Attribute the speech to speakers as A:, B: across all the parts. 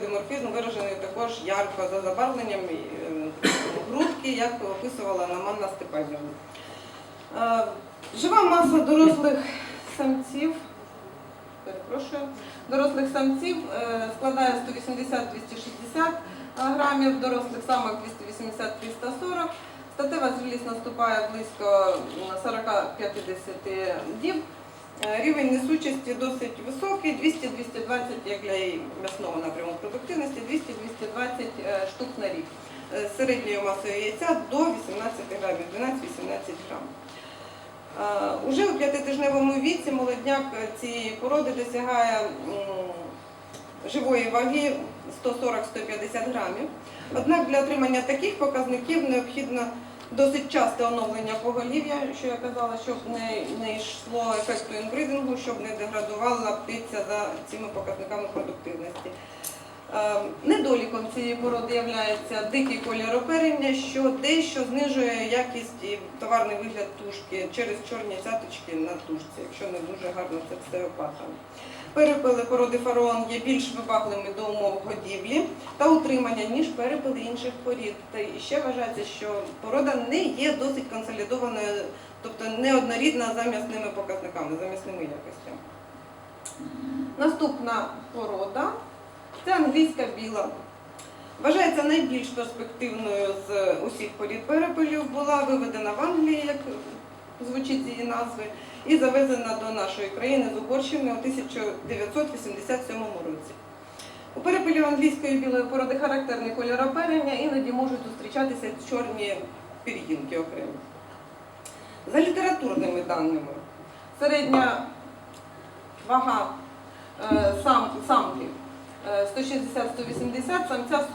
A: диморфізм виражений також ярко за забарвленням е, грудки, як описувала Наманна Степанівна. Е, Жива маса дорослих самців, перепрошую, дорослих самців е, складає 180-260 грамів, дорослих самок 280-340. Статева зрілість наступає близько 40-50 діб. Е, Рівень несучості досить високий, 200-220, як для м'ясного напряму продуктивності, 200-220 е, штук на рік. Е, З середньою масою яйця до 18 грамів, 12-18 грам. Е, Уже у п'ятитижневому віці молодняк цієї породи досягає живої ваги 140-150 грамів. Однак для отримання таких показників необхідно досить часте оновлення поголів'я, що я казала, щоб не, не йшло ефекту інбридингу, щоб не деградувала птиця за цими показниками продуктивності. Е, Недоліком цієї породи є дикий колір оперення, що дещо знижує якість і товарний вигляд тушки через чорні цяточки на тушці, якщо не дуже гарно це все опатано. Перепили породи фараон є більш вибагливими до умов годівлі та утримання, ніж перепили інших порід. Та і ще вважається, що порода не є досить консолідованою, тобто неоднорідна за м'ясними показниками, за м'ясними якостями. Наступна порода це англійська біла. Вважається найбільш перспективною з усіх порід перепелів, була виведена в Англії, як звучить з її назви, і завезена до нашої країни з Угорщини у 1987 році. У перепелів англійської білої породи характерний кольор оперення, іноді можуть зустрічатися чорні пір'їнки окремі. За літературними даними, середня вага е, сам, самки е, 160-180, самця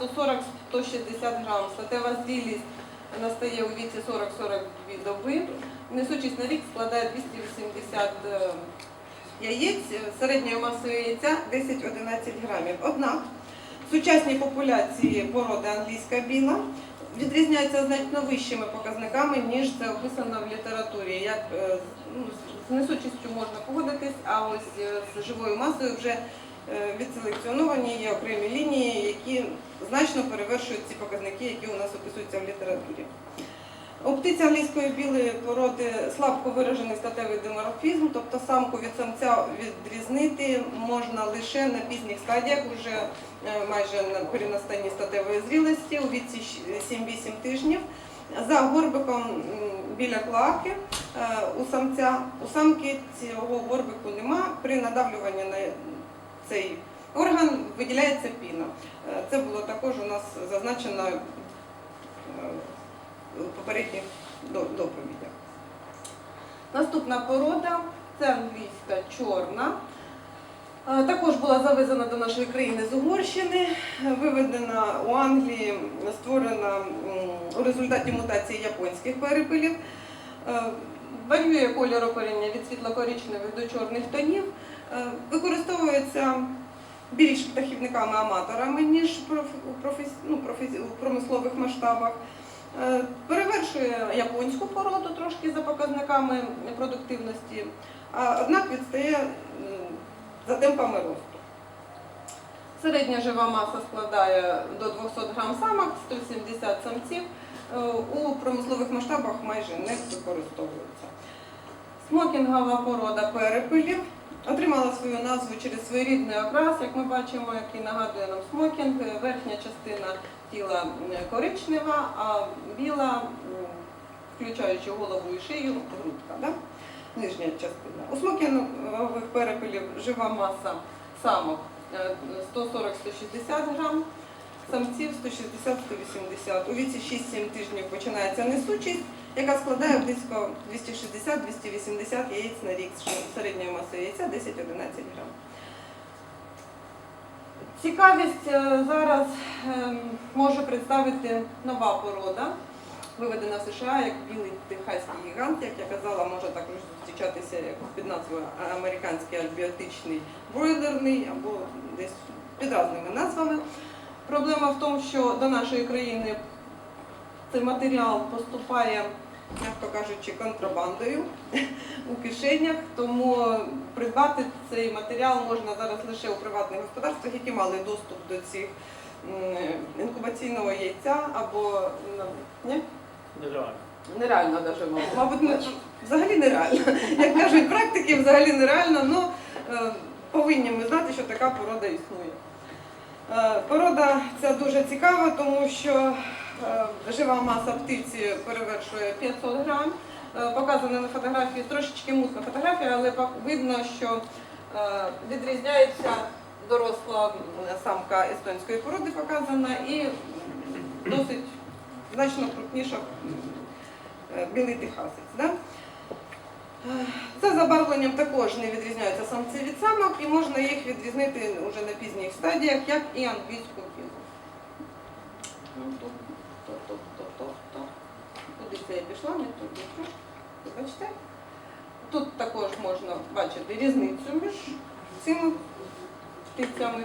A: 140-160 грам. Статева зрілість настає у віці 40-42 доби. Несучість на рік складає 280 е, яєць, середньою масою яйця 10-11 грамів. Однак в сучасній популяції породи англійська біла відрізняється значно вищими показниками, ніж це описано в літературі. Як е, ну, з несучістю можна погодитись, а ось е, з живою масою вже відселекціоновані є окремі лінії, які значно перевершують ці показники, які у нас описуються в літературі. У птиці англійської білої породи слабко виражений статевий диморфізм, тобто самку від самця відрізнити можна лише на пізніх стадіях, уже е, майже на перенастанні статевої зрілості у віці 7-8 тижнів. За горбиком біля клаки е, у самця, у самки цього горбику нема. При надавлюванні на цей орган виділяється піна. Е, Це було також у нас зазначено е, у попередніх доповідях. Наступна порода це англійська чорна. Е, Також була завезена до нашої країни з Угорщини, е, виведена у Англії, створена у результаті мутації японських перепилів. Е, Варює кольор оперення від світло-коричневих до чорних тонів. Використовується більш птахівниками-аматорами, ніж ну, у промислових масштабах. Е, Перевершує японську породу трошки за показниками продуктивності, а однак відстає за темпами росту. Середня жива маса складає до 200 грам самок, 170 самців. Е, У промислових масштабах майже не використовується. Смокінгова порода перепилів отримала свою назву через своєрідний окрас, як ми бачимо, який нагадує нам смокінг. Верхня частина тіла коричнева, а біла, включаючи голову і шию, грудка. Да? Нижня частина. У смокінгових перепилів жива маса самок е, 140-160 грам, самців 160-180. У віці 6-7 тижнів починається несучість, яка складає близько 260-280 яєць на рік з середньою масою яйця 10-11 грам. Цікавість е, зараз ем, може представити нова порода, виведена в США як білий техаський гігант, як я казала, може також зустрічатися під назвою американський альбіотичний бройлерний або десь під різними назвами. Проблема в тому, що до нашої країни цей матеріал поступає м'яко кажучи, контрабандою у кишенях. Тому придбати цей матеріал можна зараз лише у приватних господарствах, які мали доступ до цих інкубаційного яйця або ну, ні?
B: Нереально.
A: Нереально навіть, мабуть. Взагалі нереально. Як кажуть практики, взагалі нереально, ну е, повинні ми знати, що така порода існує. Е, Порода ця дуже цікава, тому що е, жива маса птиці перевершує 500 грам. Е, Показана на фотографії трошечки мутна фотографія, але видно, що відрізняється доросла самка естонської породи показана і досить значно крупніша білий техасець. За забарвленням також не відрізняються самці від самок, і можна їх відрізнити вже на пізніх стадіях, як і англійську то. Куди це я пішла, не туди трошки. Бачите? Тут також можна бачити різницю між цими птицями.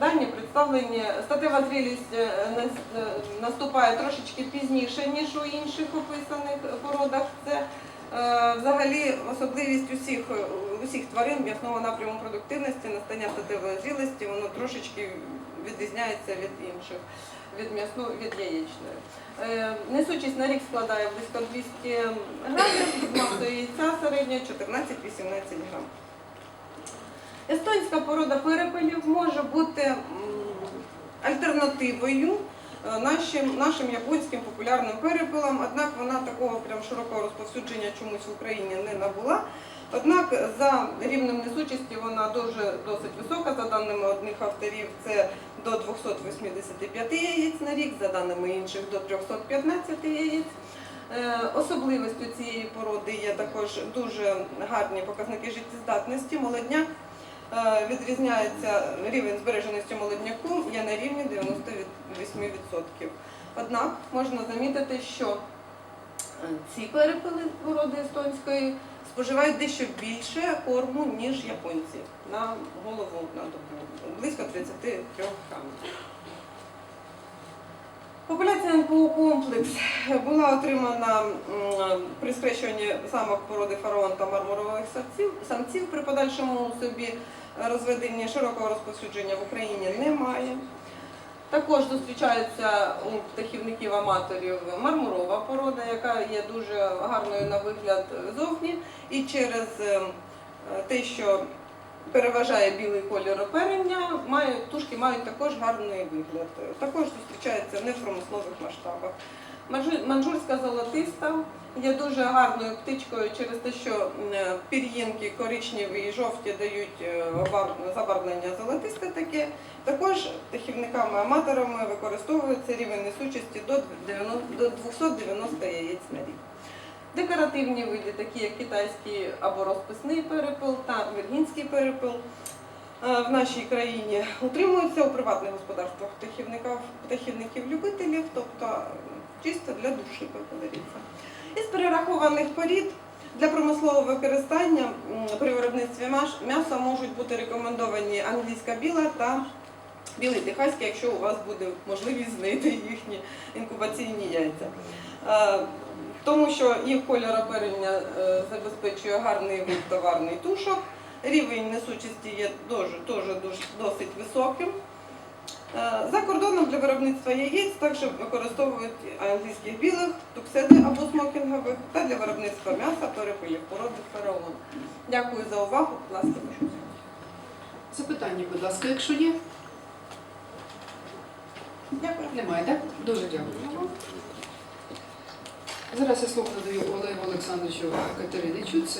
A: Дані представлені, статева зрілість е, нас- е, наступає трошечки пізніше, ніж у інших описаних породах. Це е, взагалі особливість усіх, е, усіх тварин м'ясного напряму продуктивності, настання статевої зрілості, воно трошечки відрізняється від інших, від м'ясного, від яєчної. Е, Несучість на рік складає близько 200 грамів, з масою яйця середньо 14-18 грамів. Естонська порода перепелів може бути альтернативою е, нашим, нашим японським популярним перепелам, однак вона такого прям широкого розповсюдження чомусь в Україні не набула. Однак за рівнем несучості вона дуже досить висока, за даними одних авторів, це до 285 яєць на рік, за даними інших до 315 яєць. Е, Особливістю цієї породи є також дуже гарні показники життєздатності. Молодняк відрізняється рівень збереженості молодняку є на рівні 98%. Однак можна замітити, що е, ці перепили породи естонської споживають дещо більше корму, ніж японці на голову на добу, близько 33 грамів. Популяція НПО комплекс була отримана при скрещуванні самок породи фараон та мармурових самців. При подальшому собі розведенні широкого розповсюдження в Україні немає. Також зустрічається у птахівників-аматорів мармурова порода, яка є дуже гарною на вигляд зовні. І через е, те, що переважає білий колір оперення, мають, тушки мають також гарний вигляд. Також зустрічається не в промислових масштабах. Манжу- Манжурська золотиста є дуже гарною птичкою через те, що пір'їнки коричневі і жовті дають е, забарвлення золотисте таке. Також птахівниками-аматорами використовується рівень несучості до 290 яєць на рік. Декоративні види, такі як китайський або розписний перепил та віргінський перепил, е, в нашій країні утримуються у приватних господарствах птахівників, птахівників-любителів, тобто е, чисто для душі, як говориться. Із перерахованих порід для промислового використання при виробництві м'яса можуть бути рекомендовані англійська біла та білий техаський, якщо у вас буде можливість знайти їхні інкубаційні яйця. Тому що їх кольор оперення е, забезпечує гарний вид товарний тушок. Рівень несучості є дуже, дуже, дуже досить високим. Е, За кордоном для виробництва яєць також використовують англійських білих, туксиди або смокінгових та для виробництва м'яса перепилів породи фараон. Дякую за увагу. Будь ласка, прошу.
C: Запитання, будь ласка, якщо є,
A: Дякую.
C: немає, так? Дуже дякую. Зараз я слово надаю Олегу Олександровичу Катериничу.